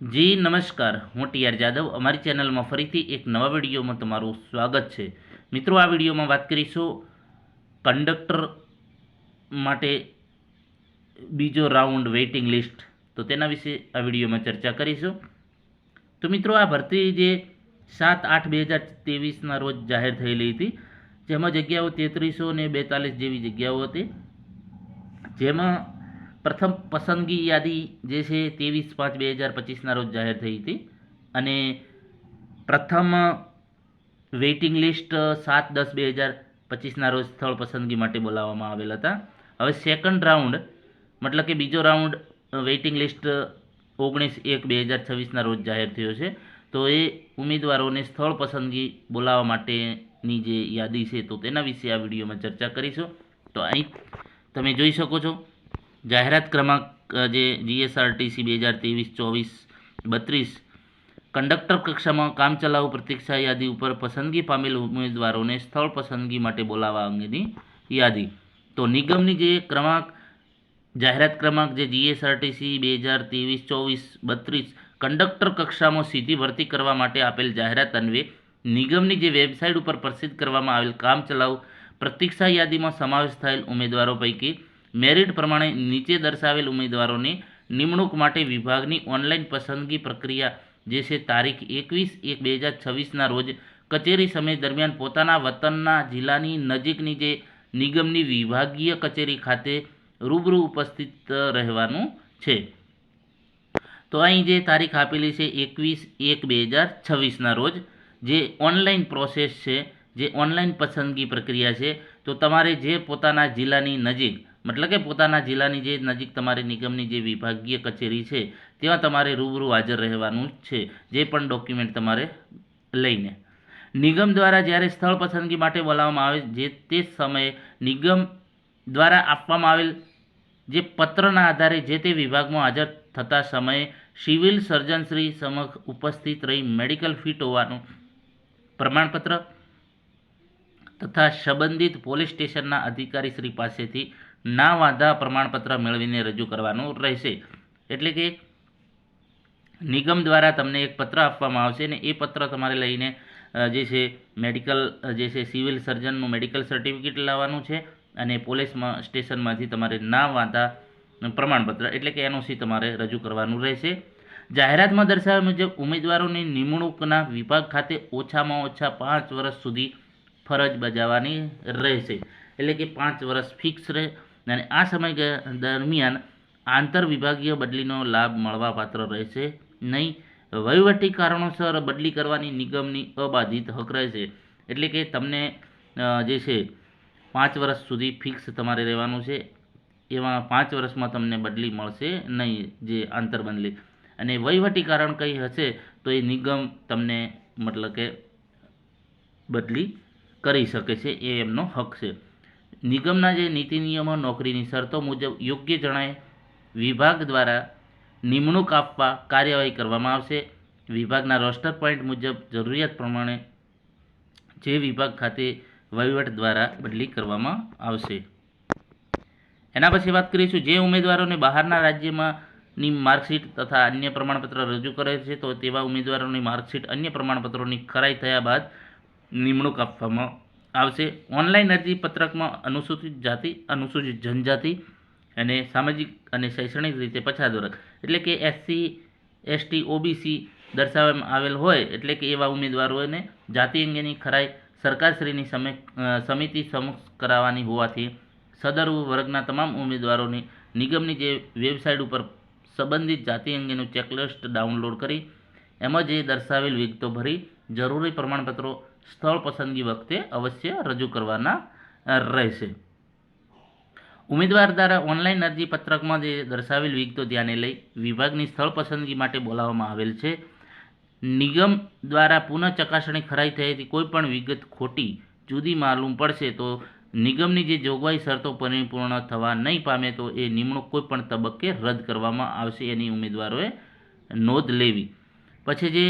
જી, નમસ્કાર. હું T R Jadav. અમારી ચેનલમાં ફરીથી એક નવા વિડીયોમાં તમારું સ્વાગત છે. મિત્રો, આ વિડીયોમાં વાત કરીશું કંડક્ટર માટે બીજો રાઉન્ડ વેઇટિંગ લિસ્ટ. તો તેના વિશે આ વિડીયોમાં ચર્ચા કરીશું. તો મિત્રો, આ ભરતી જે સાત આઠ બે હજાર ત્રેવીસના રોજ જાહેર થયેલી હતી, જેમાં જગ્યાઓ તેત્રીસો ને બેતાલીસ જેવી જગ્યાઓ હતી. જેમાં પ્રથમ પસંદગી યાદી જે છે ત્રેવીસ પાંચ બે હજાર પચીસના રોજ જાહેર થઈ હતી. અને પ્રથમ વેઇટિંગ લિસ્ટ સાત દસ બે હજાર પચીસના રોજ સ્થળ પસંદગી માટે બોલાવવામાં આવેલ હતા. હવે સેકન્ડ રાઉન્ડ મતલબ કે બીજો રાઉન્ડ વેઇટિંગ લિસ્ટ ઓગણીસ એક બે હજાર છવ્વીસના રોજ જાહેર થયો છે. તો એ ઉમેદવારોને સ્થળ પસંદગી બોલાવવા માટેની જે યાદી છે તો તેના વિશે આ વિડીયોમાં ચર્ચા કરીશું. તો અહીં તમે જોઈ શકો છો જાહેરાત ક્રમાંક જે જીએસઆરટીસી બે હજાર ત્રેવીસ, ચોવીસ, બત્રીસ, કંડક્ટર કક્ષામાં કામચલાઉ પ્રતીક્ષા યાદી ઉપર પસંદગી પામેલ ઉમેદવારોને સ્થળ પસંદગી માટે બોલાવવા અંગેની યાદી. તો નિગમની જે ક્રમાંક, જાહેરાત ક્રમાંક જે જીએસઆરટીસી બે હજાર ત્રેવીસ, ચોવીસ, બત્રીસ, કંડક્ટર કક્ષામાં સીધી ભરતી કરવા માટે આપેલ જાહેરાત અન્વયે નિગમની જે વેબસાઇટ ઉપર પ્રસિદ્ધ કરવામાં આવેલ કામચલાઉ પ્રતીક્ષા યાદીમાં સમાવેશ થયેલ ઉમેદવારો પૈકી મેરિટ પ્રમાણે નીચે દર્શાવેલ ઉમેદવારોની નિમણૂક માટે વિભાગની ઓનલાઈન પસંદગી પ્રક્રિયા, જે છે તારીખ એકવીસ એક બે હજાર છવ્વીસના રોજ કચેરી સમય દરમિયાન પોતાના વતનના જિલ્લાની નજીકની જે નિગમની વિભાગીય કચેરી ખાતે રૂબરૂ ઉપસ્થિત રહેવાનું છે. તો અહીં જે તારીખ આપેલી છે એકવીસ એક બે હજાર છવ્વીસના રોજ, જે ઓનલાઈન પ્રોસેસ છે, જે ઓનલાઈન પસંદગી પ્રક્રિયા છે, તો તમારે જે પોતાના જિલ્લાની નજીક મતલબ કે પોતાના જિલ્લાની જે નજીક તમારી નિગમની જે વિભાગીય કચેરી છે, ત્યાં તમારે રૂબરૂ હાજર રહેવાનું છે, જે પણ ડોક્યુમેન્ટ તમારે લઈને. નિગમ દ્વારા જ્યારે સ્થળ પસંદગી માટે બોલાવવામાં આવે, જે તે સમયે નિગમ દ્વારા આપવામાં આવેલ જે પત્રના આધારે જે તે વિભાગમાં હાજર થતા સમયે સિવિલ સર્જનશ્રી સમક્ષ ઉપસ્થિત રહી મેડિકલ ફિટ હોવાનું પ્રમાણપત્ર તથા સંબંધિત પોલીસ સ્ટેશનના અધિકારીશ્રી પાસેથી ના વાંધા પ્રમાણપત્ર મેળવીને રજૂ કરવાનું રહેશે. એટલે કે નિગમ દ્વારા તમને એક પત્ર આપવામાં આવશે ને એ પત્ર તમારે લઈને જે છે મેડિકલ જે છે સિવિલ સર્જનનું મેડિકલ સર્ટિફિકેટ લાવવાનું છે અને પોલીસમાં સ્ટેશનમાંથી તમારે ના વાંધા પ્રમાણપત્ર, એટલે કે એનઓસી તમારે રજૂ કરવાનું રહેશે. જાહેરાતમાં દર્શાવ્યા મુજબ ઉમેદવારોની નિમણૂકના વિભાગ ખાતે ઓછામાં ઓછા પાંચ વર્ષ સુધી ફરજ બજાવવાની રહેશે. એટલે કે પાંચ વર્ષ ફિક્સ રહે અને આ સમય દરમિયાન આંતર વિભાગીય બદલીનો લાભ મળવાપાત્ર રહેશે. નહીં, વહીવટી કારણોસર બદલી કરવાની નિગમની અબાધિત હક રહેશે. એટલે કે તમને જે છે, પાંચ વર્ષ સુધી ફિક્સ તમારે રહેવાનું છે. એમાં પાંચ વર્ષમાં તમને બદલી મળશે નહીં જે આંતરબદલી અને વહીવટી કારણ કંઈ હશે તો એ નિગમ તમને મતલબ કે બદલી કરી શકે છે. એ એમનો હક છે. નિગમના જે નીતિ નિયમો, નોકરીની શરતો મુજબ યોગ્ય જણાય, વિભાગ દ્વારા નિમણૂક આપવા કાર્યવાહી કરવામાં આવશે. વિભાગના રોસ્ટર પોઈન્ટ મુજબ જરૂરિયાત પ્રમાણે જે વિભાગ ખાતે વહીવટ દ્વારા બદલી કરવામાં આવશે. એના પછી વાત કરીશું, જે ઉમેદવારોને બહારના રાજ્યમાં ની માર્કશીટ તથા અન્ય પ્રમાણપત્ર રજૂ કરે છે, તો તેવા ઉમેદવારોની માર્કશીટ અન્ય પ્રમાણપત્રોની ખરાઈ થયા બાદ નિમણૂક આપવામાં આવશે. ઓનલાઈન અરજી પત્રકમાં અનુસૂચિત જાતિ, અનુસૂચિત જનજાતિ અને સામાજિક અને શૈક્ષણિક રીતે પછાત વર્ગ એટલે કે એસસી એસટી ઓબીસી દર્શાવવામાં આવેલ હોય, એટલે કે એવા ઉમેદવારોને જાતિ અંગેની ખરાઈ સરકારશ્રીની સમિતિ સમક્ષ કરાવવાની હોવાથી સદર વર્ગના તમામ ઉમેદવારોની નિગમની જે વેબસાઇટ ઉપર સંબંધિત જાતિ અંગેનું ચેકલિસ્ટ ડાઉનલોડ કરી, એમાં જે દર્શાવેલ વિગતો ભરી, જરૂરી પ્રમાણપત્રો સ્થળ પસંદગી વખતે અવશ્ય રજૂ કરવાના રહેશે. ઉમેદવાર દ્વારા ઓનલાઈન અરજી પત્રકમાં જે દર્શાવેલ વિગતો ધ્યાને લઈ વિભાગની સ્થળ પસંદગી માટે બોલાવવામાં આવેલ છે. નિગમ દ્વારા પુનઃ ચકાસણી ખરાઈ થયેલી કોઈ પણ વિગત ખોટી, જુદી માલુમ પડશે તો નિગમની જે જોગવાઈ શરતો પરિપૂર્ણ થવા નહીં પામે તો એ નિમણૂક કોઈ પણ તબક્કે રદ કરવામાં આવશે એની ઉમેદવારોએ નોંધ લેવી. પછી જે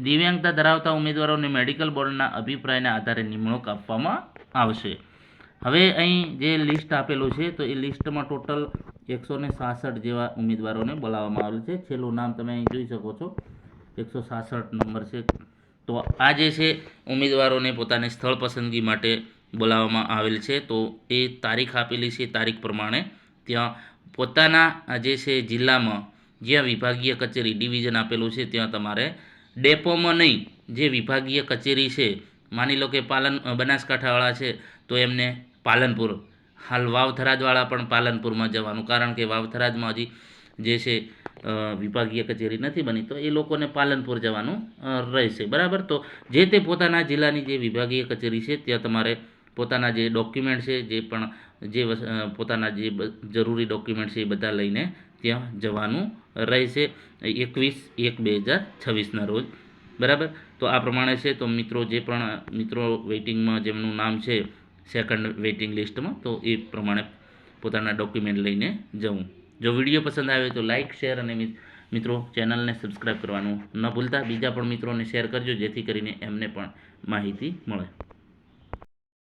દિવ્યાંગતા ધરાવતા ઉમેદવારોને મેડિકલ બોર્ડના અભિપ્રાયના આધારે નિમણૂક આપવામાં આવશે. હવે અહીં જે લિસ્ટ આપેલું છે, તો એ લિસ્ટમાં ટોટલ એકસો ને સાસઠ જેવા ઉમેદવારોને બોલાવવામાં આવેલ છે. છેલ્લું નામ તમે અહીં જોઈ શકો છો. એકસો સાસઠ નંબર છે. તો આ જે છે, ઉમેદવારોને પોતાને સ્થળ પસંદગી માટે બોલાવવામાં આવેલ છે. તો એ તારીખ આપેલી છે, તારીખ પ્રમાણે. ત્યાં પોતાના જે છે, જિલ્લામાં જ્યાં વિભાગીય કચેરી, ડિવિઝન આપેલું છે, ત્યાં તમારે ડેપોમાં નહીં, જે વિભાગીય કચેરી છે, માની લો કે પાલન બનાસકાંઠાવાળા છે, તો એમને પાલનપુર, હાલ વાવથરાજવાળા પણ પાલનપુરમાં જવાનું. કારણ કે વાવથરાજમાં હજી જે છે વિભાગીય કચેરી નથી બની, તો એ લોકોને પાલનપુર જવાનું રહેશે. બરાબર? તો જે તે પોતાના જિલ્લાની જે વિભાગીય કચેરી છે, ત્યાં તમારે પોતાના જે ડોક્યુમેન્ટ છે, જે પણ જે પોતાના જે જરૂરી ડોક્યુમેન્ટ છે, એ બધા લઈને ત્યાં જવાનું રહેશે એકવીસ એક બે હજાર છવ્વીસના રોજ. બરાબર? તો આ પ્રમાણે છે, તો મિત્રો જે પણ, મિત્રો વેઇટિંગમાં જેમનું નામ છે સેકન્ડ વેઇટિંગ લિસ્ટમાં તો એ પ્રમાણે પોતાના ડોક્યુમેન્ટ લઈને જવું. જો વીડિયો પસંદ આવે તો લાઇક શેર અને મિત્રો ચેનલને સબસ્ક્રાઈબ કરવાનું ન ભૂલતા. બીજા પણ મિત્રોને શેર કરજો, જેથી કરીને એમને પણ માહિતી મળે.